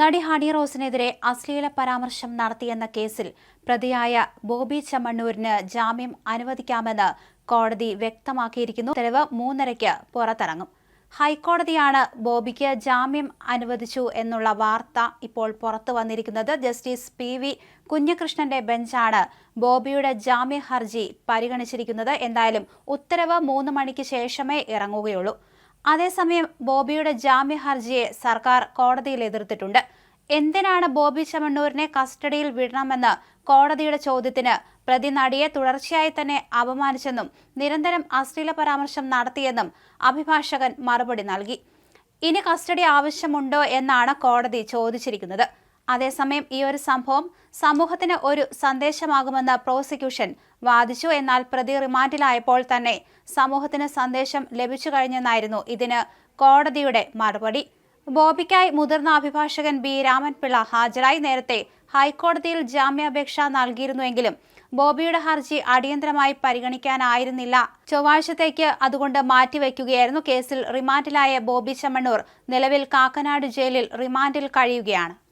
നടി ഹണി റോസിനെതിരെ അശ്ലീല പരാമർശം നടത്തിയെന്ന കേസിൽ പ്രതിയായ ബോബി ചമ്മണ്ണൂരിന് ജാമ്യം അനുവദിക്കാമെന്ന് കോടതി വ്യക്തമാക്കിയിരിക്കുന്നു. തെളിവ് മൂന്നരയ്ക്ക് പുറത്തിറങ്ങും. ഹൈക്കോടതിയാണ് ബോബിക്ക് ജാമ്യം അനുവദിച്ചു എന്നുള്ള വാർത്ത ഇപ്പോൾ പുറത്തു വന്നിരിക്കുന്നത്. ജസ്റ്റിസ് പി വി കുഞ്ഞകൃഷ്ണന്റെ ബെഞ്ചാണ് ബോബിയുടെ ജാമ്യ ഹർജി പരിഗണിച്ചിരിക്കുന്നത്. എന്തായാലും ഉത്തരവ് മൂന്ന് മണിക്ക് ശേഷമേ ഇറങ്ങുകയുള്ളൂ. അതേസമയം ബോബിയുടെ ജാമ്യ ഹർജിയെ സർക്കാർ കോടതിയിൽ എതിർത്തിട്ടുണ്ട്. എന്തിനാണ് ബോബി ചമണ്ണൂരിനെ കസ്റ്റഡിയിൽ വിടണമെന്ന് കോടതിയുടെ ചോദ്യത്തിന് പ്രതി നടിയെ തുടർച്ചയായി തന്നെ അപമാനിച്ചെന്നും നിരന്തരം അശ്ലീല പരാമർശം നടത്തിയെന്നും അഭിഭാഷകൻ മറുപടി നൽകി. ഇനി കസ്റ്റഡി ആവശ്യമുണ്ടോ എന്നാണ് കോടതി ചോദിച്ചിരിക്കുന്നത്. അതേസമയം ഈ ഒരു സംഭവം സമൂഹത്തിന് ഒരു സന്ദേശമാകുമെന്ന് പ്രോസിക്യൂഷൻ വാദിച്ചു എന്നാൽ പ്രതി റിമാൻഡിലായപ്പോൾ തന്നെ സമൂഹത്തിന് സന്ദേശം ലഭിച്ചു കഴിഞ്ഞെന്നായിരുന്നു ഇതിന് കോടതിയുടെ മറുപടി. ബോബിക്കായി മുതിർന്ന അഭിഭാഷകൻ ബി. രാമൻപിള്ള ഹാജരായി നേരത്തെ ഹൈക്കോടതിയിൽ ജാമ്യാപേക്ഷ നൽകിയിരുന്നുവെങ്കിലും ബോബിയുടെ ഹർജി അടിയന്തരമായി പരിഗണിക്കാനായിരുന്നില്ല. ചൊവ്വാഴ്ചത്തേക്ക് അതുകൊണ്ട് മാറ്റിവെക്കുകയായിരുന്നു കേസിൽ റിമാൻഡിലായ ബോബി ചമ്മണ്ണൂർ. നിലവിൽ കാക്കനാട് ജയിലിൽ റിമാൻഡിൽ കഴിയുകയാണ്.